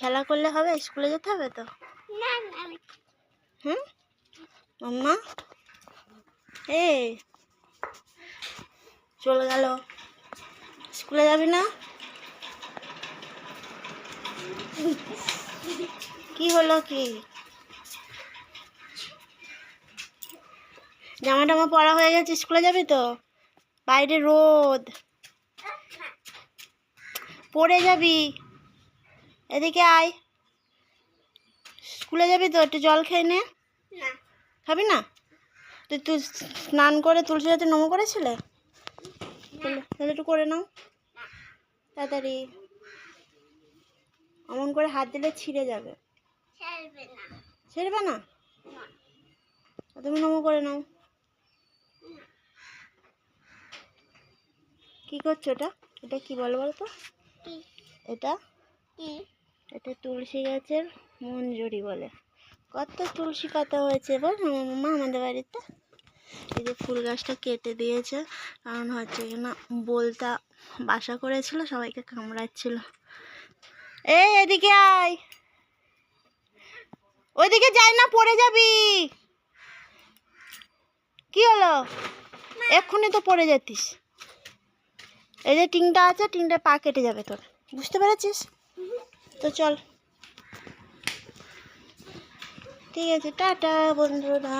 খেলা করলে হবে? স্কুলে যেতে হবে তো? হুম? মাম্মা এ চলে গেল। স্কুলে যাবি না? কি হলো কি? জামা টামা পরা হয়ে গেছে স্কুলে যাবি তো? বাইরে রোদ। পড়ে যাবি। এদিকে আয়। স্কুলে যাবি তো? একটু জল খেয়ে নে। খাবি না? তুই তুই স্নান করে তুলসী যাতে নমো করেছিলে? তাহলে একটু করে নাও। তাড়াতাড়ি। অমন করে হাত দিলে ছিঁড়ে যাবে। ছাড়বে না। তুমি নমো করে নাও। কি করছ এটা? এটা কি বলো বলো তো এটা? কি? এটা তুলসী গাছের মঞ্জুরি বলে। কত তুলসী পাতা হয়েছে এবার মামা আমাদের বাড়িতে। এই যে ফুল গাছটা কেটে দিয়েছে। কারণ হচ্ছে না বলতা বাসা করেছিল সবাইকে কামড়াচ্ছিল। এই এদিকে আয়। ওইদিকে যাই না পড়ে যাবি। কি হলো? এক্ষুনি তো পড়ে যেতিস। এই যে টিংটা আছে টিংটা পা কেটে যাবে তোর। বুঝতে পেরেছিস? তো চল। ঠিক আছে, টাটা বন্ধুরা।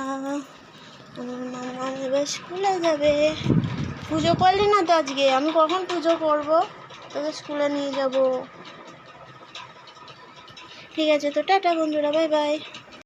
এবার স্কুলে যাবে। পুজো করলি না তো আজকে? আমি কখন পুজো করব? তোকে স্কুলে নিয়ে যাব। ঠিক আছে, তো টাটা বন্ধুরা, বাই বাই।